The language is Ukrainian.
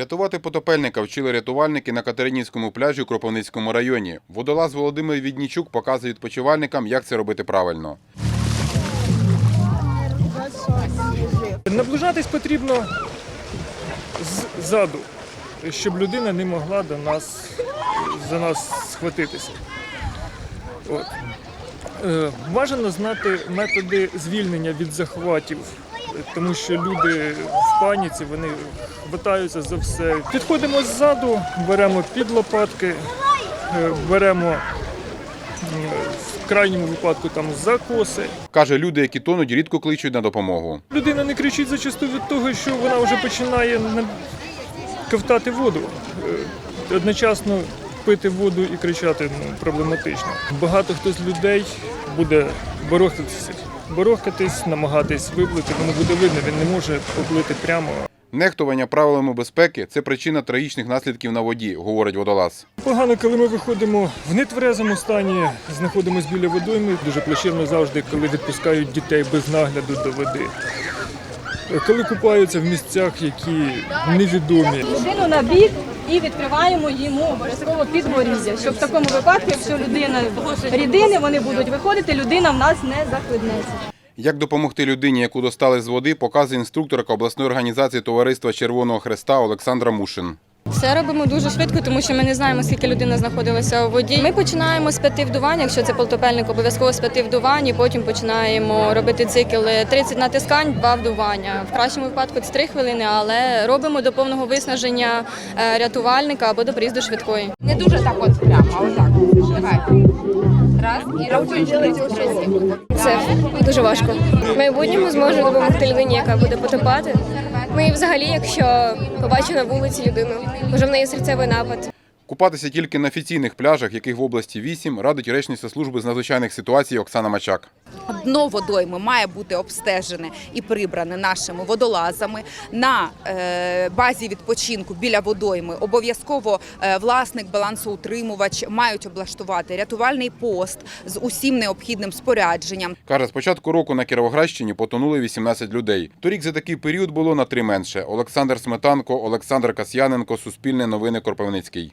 Рятувати потопельника вчили рятувальники на Катеринівському пляжі у Кропивницькому районі. Водолаз Володимир Віднічук показує відпочивальникам, як це робити правильно. Наближатись потрібно ззаду, щоб людина не могла до нас за нас схватитися. От. Е, бажано знати методи звільнення від захватів, тому що люди в паніці вони хватаються за все. Підходимо ззаду, беремо під лопатки, е, беремо в крайньому випадку там за коси. Каже, люди, які тонуть, рідко кличуть на допомогу. Людина не кричить зачасту від того, що вона вже починає ковтати воду. Е, Одночасно пити воду і кричати ну, проблематично. Багато хто з людей буде борохатися, борохатись, намагатись виплити, воно буде видно, він не може поплити прямо. Нехтування правилами безпеки це причина трагічних наслідків на воді, говорить водолаз. Погано, коли ми виходимо в нетверезому стані, знаходимося біля водойми. Дуже плачевно завжди, коли відпускають дітей без нагляду до води. Коли купаються в місцях, які невідомі. людину на бік і відкриваємо йому обов'язково підборіддя, щоб в такому випадку, якщо людина рідини, вони будуть виходити, людина в нас не захлебнеться. Як допомогти людині, яку достали з води, показує інструкторка обласної організації Товариства Червоного Хреста Олександра Мушин. Все робимо дуже швидко, тому що ми не знаємо, скільки людина знаходилася у воді. Ми починаємо з п'яти вдувань, якщо це полтопельник, обов'язково з п'яти вдувань, і потім починаємо робити цикл 30 натискань, два вдування. В кращому випадку це 3 хвилини, але робимо до повного виснаження е, рятувальника або до приїзду швидкої. Не дуже так от прямо, а отак. Давай. Раз і рахуємо. Це дуже важко. В майбутньому зможу допомогти людині, яка буде потопати. Ну і взагалі, якщо побачу на вулиці людину, може в неї серцевий напад. Купатися тільки на офіційних пляжах, яких в області вісім, радить речниця служби з надзвичайних ситуацій Оксана Мачак. Дно водойми має бути обстежене і прибране нашими водолазами. На е, базі відпочинку біля водойми обов'язково е, власник, балансоутримувач мають облаштувати рятувальний пост з усім необхідним спорядженням. Каже, з початку року на Кіровоградщині потонули 18 людей. Торік за такий період було на три менше. Олександр Сметанко, Олександр Касьяненко, Суспільне новини Кропивницький.